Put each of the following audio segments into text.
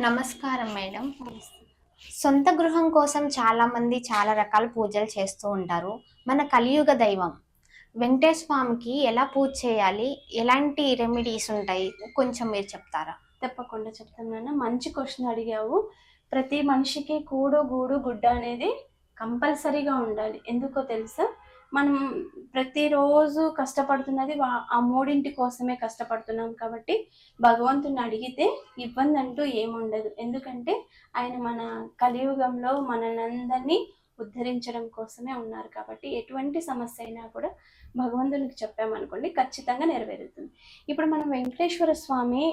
నమస్కారం మేడం. సొంత గృహం కోసం చాలామంది చాలా రకాల పూజలు చేస్తూ ఉంటారు. మన కలియుగ దైవం వెంకటేశ్వర స్వామికి ఎలా పూజ చేయాలి? ఎలాంటి రెమెడీస్ ఉంటాయి? కొంచెం మీరు చెప్తారా? తప్పకుండా చెప్తాను నాన్న. మంచి క్వశ్చన్ అడిగావు. ప్రతి మనిషికి కూడు గూడు గుడ్డ అనేది కంపల్సరీగా ఉండాలి. ఎందుకో తెలుసా? మనం ప్రతిరోజు కష్టపడుతున్నది వా- ఆ మూడింటి కోసమే కష్టపడుతున్నాం కాబట్టి భగవంతుని అడిగితే ఇబ్బంది అంటూ ఏముండదు. ఎందుకంటే ఆయన మన కలియుగంలో మనలందరినీ ఉద్ధరించడం కోసమే ఉన్నారు కాబట్టి ఎటువంటి సమస్య అయినా కూడా భగవంతునికి చెప్పామనుకోండి ఖచ్చితంగా నెరవేరుతుంది. ఇప్పుడు మనం వెంకటేశ్వర స్వామి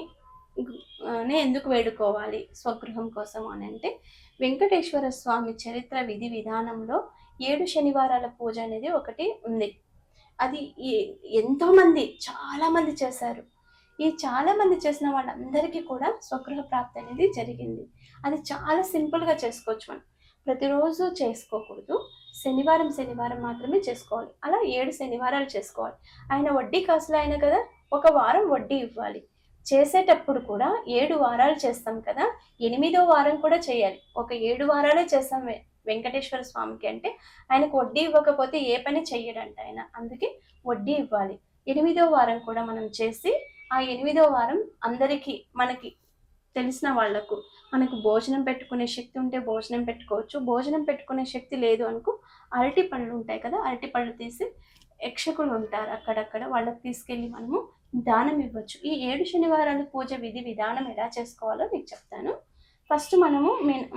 నే ఎందుకు వేడుకోవాలి స్వగృహం కోసం అని అంటే వెంకటేశ్వర స్వామి చరిత్ర విధి విధానంలో ఏడు శనివారాల పూజ అనేది ఒకటి ఉంది. అది ఎంతోమంది చాలామంది చేశారు. ఈ చాలామంది చేసిన వాళ్ళందరికీ కూడా స్వగృహ ప్రాప్తి అనేది జరిగింది. అది చాలా సింపుల్గా చేసుకోవచ్చు మనం. ప్రతిరోజు చేసుకోకూడదు. శనివారం శనివారం మాత్రమే చేసుకోవాలి. అలా ఏడు శనివారాలు చేసుకోవాలి. ఆయన వడ్డీ కాసులు ఆయన కదా ఒక వారం వడ్డీ ఇవ్వాలి. చేసేటప్పుడు కూడా ఏడు వారాలు చేస్తాం కదా ఎనిమిదో వారం కూడా చేయాలి. ఒక ఏడు వారాలే చేస్తాం వెంకటేశ్వర స్వామికి అంటే ఆయనకు వడ్డీ ఇవ్వకపోతే ఏ పని చెయ్యడంట ఆయన. అందుకే వడ్డీ ఇవ్వాలి. ఎనిమిదో వారం కూడా మనం చేసి ఆ ఎనిమిదో వారం అందరికీ మనకి తెలిసిన వాళ్ళకు మనకు భోజనం పెట్టుకునే శక్తి ఉంటే భోజనం పెట్టుకోవచ్చు. భోజనం పెట్టుకునే శక్తి లేదు అనుకో అరటి పళ్ళు ఉంటాయి కదా అరటి పళ్ళు తీసి యక్షకులు ఉంటారు అక్కడక్కడ. వాళ్ళకి తీసుకెళ్ళి మనము దానం ఇవ్వచ్చు. ఈ ఏడు శనివారాలు పూజ విధి విధానం ఎలా చేసుకోవాలో మీకు చెప్తాను. ఫస్ట్ మనము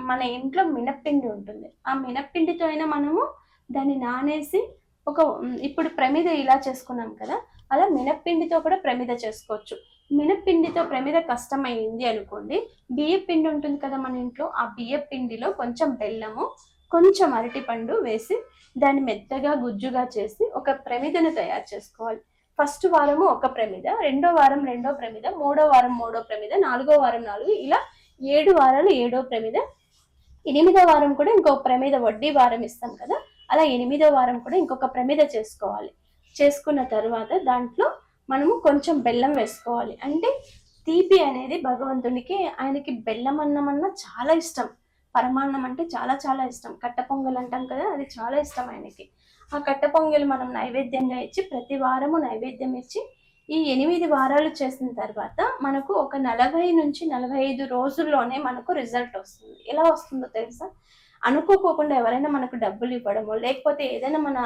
మన ఇంట్లో మినప్పిండి ఉంటుంది. ఆ మినప్పిండితో అయినా మనము దాన్ని నానేసి ఒక ఇప్పుడు ప్రమిద ఇలా చేసుకున్నాం కదా అలా మినప్పిండితో కూడా ప్రమిద చేసుకోవచ్చు. మినప్పిండితో ప్రమిద కష్టమైంది అనుకోండి బియ్యపిండి ఉంటుంది కదా మన ఇంట్లో ఆ బియ్యపిండిలో కొంచెం బెల్లము కొంచెం అరటిపండు వేసి దాన్ని మెత్తగా గుజ్జుగా చేసి ఒక ప్రమిదను తయారు చేసుకోవాలి. ఫస్ట్ వారము ఒక ప్రమిద రెండో వారం రెండో ప్రమిద మూడో వారం మూడో ప్రమిద నాలుగో వారం నాలుగు ఇలా ఏడు వారాలు ఏడో ప్రమిద. ఎనిమిదో వారం కూడా ఇంకో ప్రమిద వడ్డీ వారం ఇస్తాం కదా. అలా ఎనిమిదో వారం కూడా ఇంకొక ప్రమిద చేసుకోవాలి. చేసుకున్న తర్వాత దాంట్లో మనము కొంచెం బెల్లం వేసుకోవాలి. అంటే తీపి అనేది భగవంతునికి ఆయనకి బెల్లం అన్నం అన్న చాలా ఇష్టం. పరమాన్నం అంటే చాలా చాలా ఇష్టం. కట్ట పొంగల్ అంటాం కదా అది చాలా ఇష్టం ఆయనకి. ఆ కట్ట పొంగల్ మనం నైవేద్యంగా ఇచ్చి ప్రతి వారము నైవేద్యం ఇచ్చి ఈ ఎనిమిది వారాలు చేసిన తర్వాత మనకు ఒక నలభై నుంచి నలభై ఐదు రోజుల్లోనే మనకు రిజల్ట్ వస్తుంది. ఎలా వస్తుందో తెలుసా? అనుకోకోకుండా ఎవరైనా మనకు డబ్బులు ఇవ్వడమో లేకపోతే ఏదైనా మన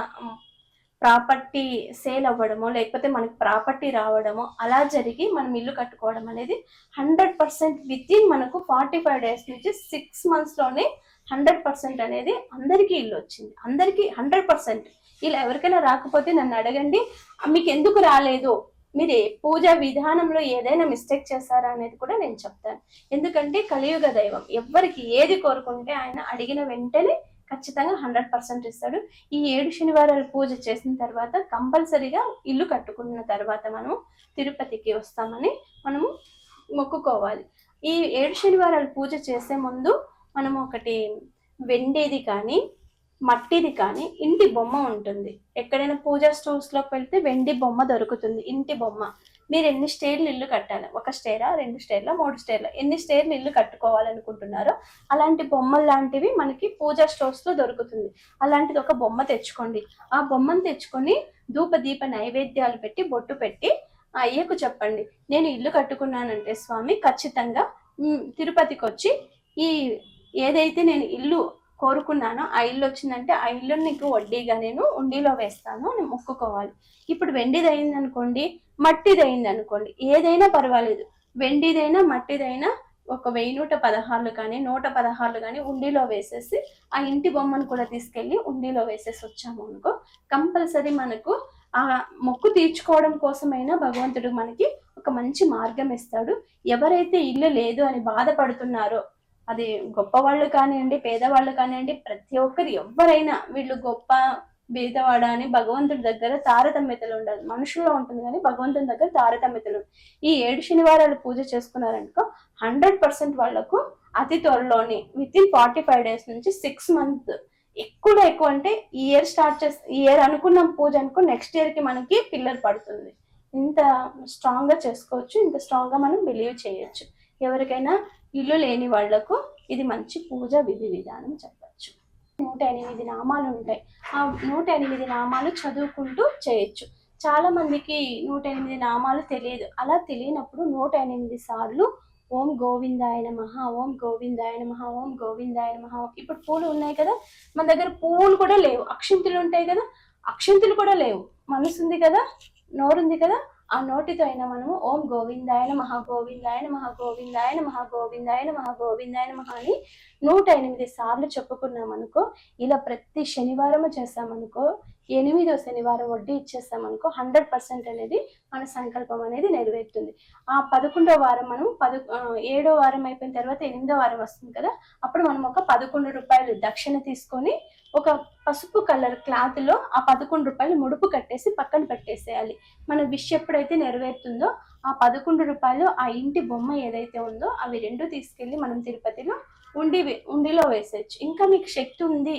ప్రాపర్టీ సేల్ అవ్వడమో లేకపోతే మనకి ప్రాపర్టీ రావడమో అలా జరిగి మనం ఇల్లు కట్టుకోవడం అనేది హండ్రెడ్ పర్సెంట్ విత్ ఇన్ మనకు ఫార్టీ ఫైవ్ డేస్ నుంచి సిక్స్ మంత్స్లోనే హండ్రెడ్ పర్సెంట్ అనేది అందరికీ ఇల్లు వచ్చింది. అందరికీ హండ్రెడ్ పర్సెంట్. ఇలా ఎవరికైనా రాకపోతే నన్ను అడగండి. మీకు ఎందుకు రాలేదు? మీరు పూజ విధానంలో ఏదైనా మిస్టేక్ చేస్తారా అనేది కూడా నేను చెప్తాను. ఎందుకంటే కలియుగ దైవం ఎవ్వరికి ఏది కోరుకుంటే ఆయన అడిగిన వెంటనే ఖచ్చితంగా హండ్రెడ్ పర్సెంట్ ఇస్తాడు. ఈ ఏడు శనివారాలు పూజ చేసిన తర్వాత కంపల్సరీగా ఇల్లు కట్టుకున్న తర్వాత మనం తిరుపతికి వస్తామని మనము మొక్కుకోవాలి. ఈ ఏడు శనివారాలు పూజ చేసే ముందు మనం ఒకటి వెండేది కానీ మట్టిది కానీ ఇంటి బొమ్మ ఉంటుంది. ఎక్కడైనా పూజా స్టోర్స్లోకి వెళ్తే వెండి బొమ్మ దొరుకుతుంది. ఇంటి బొమ్మ. మీరు ఎన్ని స్టేర్లు ఇల్లు కట్టాలి? ఒక స్టేరా రెండు స్టేర్ల మూడు స్టేర్ల? ఎన్ని స్టేర్లు ఇల్లు కట్టుకోవాలనుకుంటున్నారో అలాంటి బొమ్మలు లాంటివి మనకి పూజా స్టోర్స్లో దొరుకుతుంది. అలాంటిది ఒక బొమ్మ తెచ్చుకోండి. ఆ బొమ్మను తెచ్చుకొని ధూప దీప నైవేద్యాలు పెట్టి బొట్టు పెట్టి ఆ అయ్యకు చెప్పండి. నేను ఇల్లు కట్టుకున్నానంటే స్వామి ఖచ్చితంగా తిరుపతికి వచ్చి ఈ ఏదైతే నేను ఇల్లు కోరుకున్నానో. ఆ ఇల్లు వచ్చిందంటే ఆ ఇల్లు నీకు వడ్డీగా నేను ఉండిలో వేస్తాను అని మొక్కుకోవాలి. ఇప్పుడు వెండిది అయింది అనుకోండి మట్టిది అయింది అనుకోండి ఏదైనా పర్వాలేదు. వెండిదైనా మట్టిదైనా ఒక వెయ్యి నూట పదహారులు కానీ నూట పదహారులు కానీ ఉండిలో వేసేసి ఆ ఇంటి బొమ్మను కూడా తీసుకెళ్ళి ఉండిలో వేసేసి వచ్చాము అనుకో కంపల్సరీ మనకు ఆ మొక్కు తీర్చుకోవడం కోసమైనా భగవంతుడు మనకి ఒక మంచి మార్గం ఇస్తాడు. ఎవరైతే ఇల్లు లేదు అని బాధపడుతున్నారో అది గొప్పవాళ్ళు కానివ్వండి పేదవాళ్ళు కానివ్వండి ప్రతి ఒక్కరు ఎవరైనా వీళ్ళు గొప్ప బీదవాడ అని భగవంతుడి దగ్గర తారతమ్యతలు ఉండదు మనుషుల్లో ఉంటుంది కానీ భగవంతుని దగ్గర తారతమ్యతలు ఈ ఏడు శనివారాలు పూజ చేసుకున్నారనుకో హండ్రెడ్ పర్సెంట్ వాళ్ళకు అతి త్వరలోనే within forty five days నుంచి సిక్స్ మంత్ ఎక్కువ ఎక్కువ అంటే ఈ ఇయర్ స్టార్ట్ చేస్తే ఈ ఇయర్ అనుకున్న పూజ అనుకో నెక్స్ట్ ఇయర్కి మనకి పిల్లర్ పడుతుంది. ఇంత స్ట్రాంగ్గా చేసుకోవచ్చు ఇంత స్ట్రాంగ్గా మనం బిలీవ్ చేయొచ్చు. ఎవరికైనా ఇల్లు లేని వాళ్ళకు ఇది మంచి పూజ విధి విధానం చెప్పచ్చు. నూట ఎనిమిది నామాలు ఉంటాయి. ఆ నూట ఎనిమిది నామాలు చదువుకుంటూ చేయొచ్చు. చాలా మందికి నూట ఎనిమిది నామాలు తెలియదు. అలా తెలియనప్పుడు నూట ఎనిమిది సార్లు ఓం గోవిందాయ మహా ఓం గోవిందాయ మహా ఓం గోవిందాయ నమః. ఇప్పుడు పూలు ఉన్నాయి కదా మన దగ్గర పూలు కూడా లేవు. అక్షింతులు ఉంటాయి కదా అక్షింతులు కూడా లేవు. మనసు ఉంది కదా నోరుంది కదా ఆ నోటితో అయినా మనము ఓం గోవిందాయన మహాగోవిందాయన మహాగోవిందాయన మహాగోవిందాయన మహాగోవిందాయన మహా అని నూట ఎనిమిది సార్లు చెప్పుకున్నాం అనుకో ఇలా ప్రతి శనివారము చేస్తామనుకో ఎనిమిదో శనివారం వడ్డీ ఇచ్చేస్తామనుకో హండ్రెడ్ పర్సెంట్ అనేది మన సంకల్పం అనేది నెరవేరుతుంది. ఆ పదకొండో వారం మనం పద ఏడో వారం అయిపోయిన తర్వాత ఎనిమిదో వారం వస్తుంది కదా అప్పుడు మనం ఒక పదకొండు రూపాయలు దక్షిణ తీసుకొని ఒక పసుపు కలర్ క్లాత్లో ఆ పదకొండు రూపాయలు ముడుపు కట్టేసి పక్కన పెట్టేసేయాలి. మన విష్ ఎప్పుడైతే నెరవేరుతుందో ఆ పదకొండు రూపాయలు ఆ ఇంటి బొమ్మ ఏదైతే ఉందో అవి రెండు తీసుకెళ్ళి మనం తిరుపతిలో ఉండి ఉండిలో వేసేయచ్చు. ఇంకా మీకు శక్తి ఉంది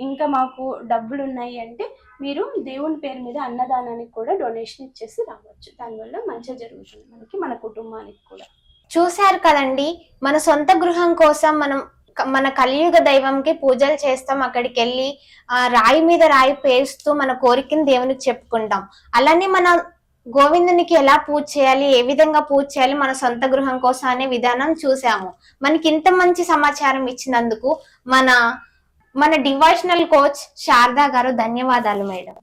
ఇంకా మాకు డబ్బులు ఉన్నాయి అంటే మీరు దేవుని పేరు మీద అన్నదానానికి కూడా డొనేషన్ ఇచ్చేసి రావచ్చు. దానివల్ల మంచిగా జరుగుతుంది మనకి మన కుటుంబానికి కూడా. చూశారు కదండి మన సొంత గృహం కోసం మనం మన కలియుగ దైవంకి పూజలు చేస్తాం అక్కడికి వెళ్ళి ఆ రాయి మీద రాయి పేరుస్తూ మన కోరికని దేవునికి చెప్పుకుంటాం. అలానే మన గోవిందునికి ఎలా పూజ చేయాలి ఏ విధంగా పూజ చేయాలి మన సొంత గృహం కోసం అనే విధానం చూసాము మనకి ఇంత మంచి సమాచారం ఇచ్చినందుకు మన మన డివోషనల్ కోచ్ శారదా గారు ధన్యవాదాలు మేడం.